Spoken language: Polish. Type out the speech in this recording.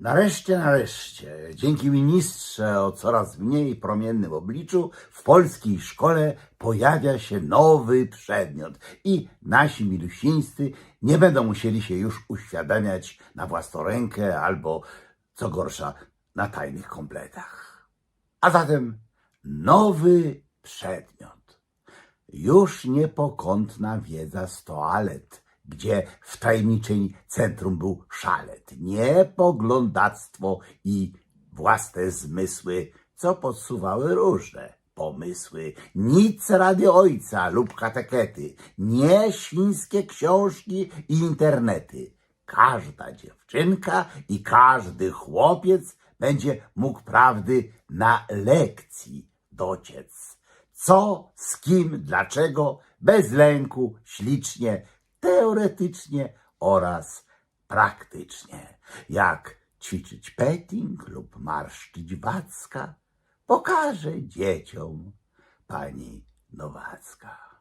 Nareszcie, nareszcie, dzięki ministrze o coraz mniej promiennym obliczu, w polskiej szkole pojawia się nowy przedmiot i nasi milusińscy nie będą musieli się już uświadamiać na własną rękę albo, co gorsza, na tajnych kompletach. A zatem nowy przedmiot. Już niepokątna wiedza z toalet, gdzie w tajemniczym centrum był szalet, nie poglądactwo i własne zmysły, co podsuwały różne pomysły, nic radio ojca lub katekety, nie świńskie książki i internety. Każda dziewczynka i każdy chłopiec będzie mógł prawdy na lekcji dociec. Co, z kim, dlaczego, bez lęku, ślicznie, teoretycznie oraz praktycznie. Jak ćwiczyć petting lub marszczyć wacka, pokaże dzieciom pani Nowacka.